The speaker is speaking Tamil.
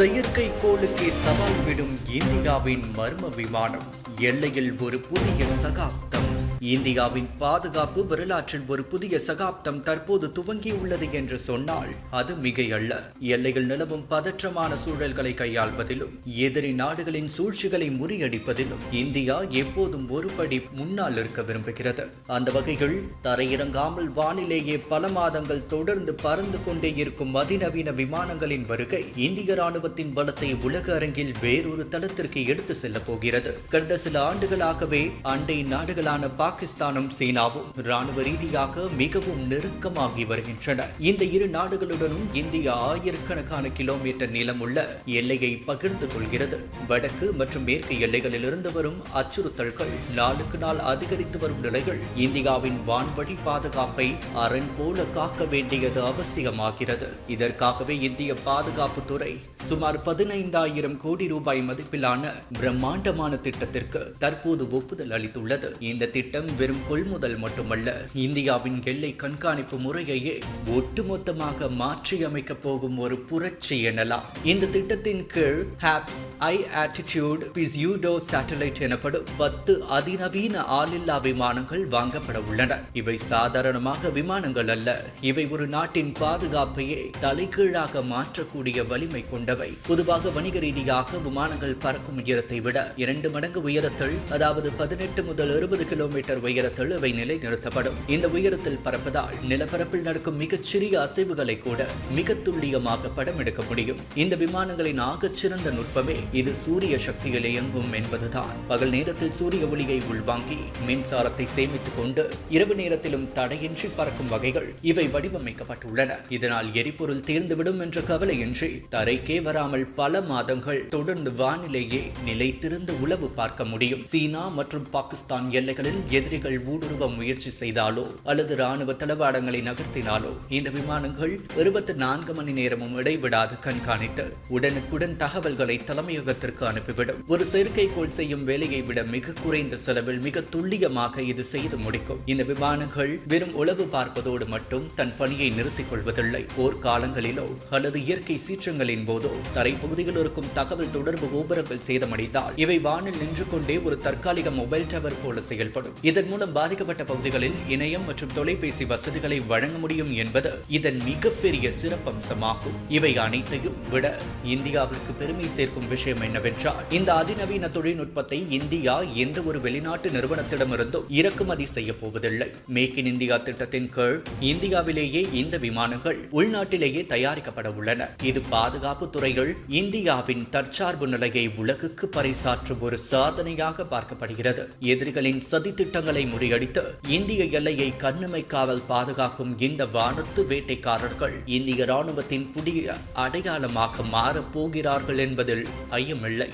செயற்கைக்கோளுக்கே சவால் விடும் இந்தியாவின் மர்ம விமானம். எல்லையில் ஒரு புதிய சகாப்தம். இந்தியாவின் பாதுகாப்பு வரலாற்றில் ஒரு புதிய சகாப்தம் தற்போது துவங்கியுள்ளது என்று சொன்னால் அது மிகையல்ல. எல்லையில் நிலவும் பதற்றமான சூழல்களை கையாள்வதிலும் எதிரி நாடுகளின் சூழ்ச்சிகளை முறியடிப்பதிலும் இந்தியா எப்போதும் ஒருபடி முன்னால் இருக்க விரும்புகிறது. அந்த வகையில் தரையிறங்காமல் வானிலேயே பல மாதங்கள் தொடர்ந்து பறந்து கொண்டே இருக்கும் அதிநவீன விமானங்களின் வருகை இந்திய ராணுவத்தின் பலத்தை உலக அரங்கில் வேறொரு தளத்திற்கு எடுத்து செல்ல போகிறது. கடந்த சில ஆண்டுகளாகவே அண்டை நாடுகளான பாகிஸ்தானும் சீனாவும் ராணுவ ரீதியாக மிகவும் நெருக்கமாகி வருகின்றன. இந்த இரு நாடுகளுடனும் இந்தியா ஆயிரக்கணக்கான கிலோமீட்டர் நீளமுள்ள எல்லையை பகிர்ந்து கொள்கிறது. வடக்கு மற்றும் மேற்கு எல்லைகளில் இருந்து வரும் அச்சுறுத்தல்கள் நாளுக்கு நாள் அதிகரித்து வரும் நிலையில் இந்தியாவின் வான்வழி பாதுகாப்பை அரண் போல காக்க வேண்டியது அவசியமாகிறது. இதற்காகவே இந்திய பாதுகாப்பு துறை சுமார் பதினைந்தாயிரம் கோடி ரூபாய் மதிப்பிலான பிரம்மாண்டமான திட்டத்திற்கு தற்போது ஒப்புதல் அளித்துள்ளது. இந்த திட்டம் வெறும் கொள்முதல் மட்டுமல்ல இந்தியாவின் எல்லை கண்காணிப்பு முறையையே ஒட்டுமொத்தமாக மாற்றியமைக்க போகும் ஒரு புரட்சி எனலாம். இந்த திட்டத்தின் கீழ் ஹாப்ஸ் ஐ ஆட்டிடியூட் சேட்டலைட் எனப்படும் பத்து அதிநவீன ஆளில்லா விமானங்கள் வாங்கப்பட உள்ளன. இவை சாதாரணமாக விமானங்கள் அல்ல இவை ஒரு நாட்டின் பாதுகாப்பையே தலைகீழாக மாற்றக்கூடிய வலிமை கொண்ட கொண்டவை. பொதுவாக வணிக ரீதியாக விமானங்கள் பறக்கும் உயரத்தை விட இரண்டு மடங்கு உயரத்தில் அதாவது பதினெட்டு முதல் இருபது கிலோமீட்டர் உயரத்தில் இவை நிலை நிறுத்தப்படும் இந்த உயரத்தில் பறப்பதால் நிலப்பரப்பில் நடக்கும் மிகச்சிறிய அசைவுகளை கூட மிக துல்லியமாக படம் எடுக்க முடியும். இந்த விமானங்களின் ஆகச்சிறந்த நுட்பமே இது சூரிய சக்தியில் இயங்கும் என்பதுதான். பகல் நேரத்தில் சூரிய ஒளியை உள்வாங்கி மின்சாரத்தை சேமித்துக் கொண்டு இரவு நேரத்திலும் தடையின்றி பறக்கும் வகைகள் இவை வடிவமைக்கப்பட்டுள்ளன. இதனால் எரிபொருள் தீர்ந்துவிடும் என்ற கவலையின்றி தரைக்கே வராமல் பல மாதங்கள் தொடர்ந்து வானிலேயே நிலைத்திருந்து உளவு பார்க்க முடியும். சீனா மற்றும் பாகிஸ்தான் எல்லைகளில் எதிரிகள் ஊடுருவ முயற்சி செய்தாலோ அல்லது ராணுவ தளவாடங்களை நகர்த்தினாலோ இந்த விமானங்கள் இருபத்தி நான்கு மணி நேரமும் இடைவிடாது கண்காணித்து உடனுக்குடன் தகவல்களை தலைமையகத்திற்கு அனுப்பிவிடும். ஒரு செயற்கைக்கோள் செய்யும் வேலையை விட மிக குறைந்த செலவில் மிக துல்லியமாக இது செய்து முடிக்கும். இந்த விமானங்கள் வெறும் உளவு பார்ப்பதோடு மட்டும் தன் பணியை நிறுத்திக் கொள்வதில்லை. போர்க்காலங்களிலோ அல்லது இயற்கை சீற்றங்களின் போதோ தரைப்பகுதியில் இருக்கும் தகவல் தொடர்பு கோபுரங்கள் சேதமடைந்தால் இவை வானில் நின்று கொண்டே ஒரு தற்காலிக மொபைல் டவர் போல செயல்படும். இதன் மூலம் பாதிக்கப்பட்ட பகுதிகளில் இணையம் மற்றும் தொலைபேசி வசதிகளை வழங்க முடியும் என்பது இதன் மிகப்பெரிய சிறப்பம்சமாகும். இவை அனைத்தையும் விட இந்தியாவிற்கு பெருமை சேர்க்கும் விஷயம் என்னவென்றால் இந்த அதிநவீன தொழில்நுட்பத்தை இந்தியா எந்த ஒரு வெளிநாட்டு நிறுவனத்திடமிருந்தும் இறக்குமதி செய்ய போவதில்லை. மேக் இன் இந்தியா திட்டத்தின் கீழ் இந்தியாவிலேயே இந்த விமானங்கள் உள்நாட்டிலேயே தயாரிக்கப்பட உள்ளன. இது பாதுகாப்பு துறையில் இந்தியாவின் தற்சார்பு நிலையை உலகுக்கு பறைசாற்றும் ஒரு சாதனையாக பார்க்கப்படுகிறது. எதிரிகளின் சதி திட்டங்களை முறியடித்து இந்திய எல்லையை கண்ணுமை காவல் பாதுகாக்கும் இந்த வானத்து வேட்டைக்காரர்கள் இந்திய ராணுவத்தின் புதிய அடையாளமாக மாறப் போகிறார்கள் என்பதில் ஐயமில்லை.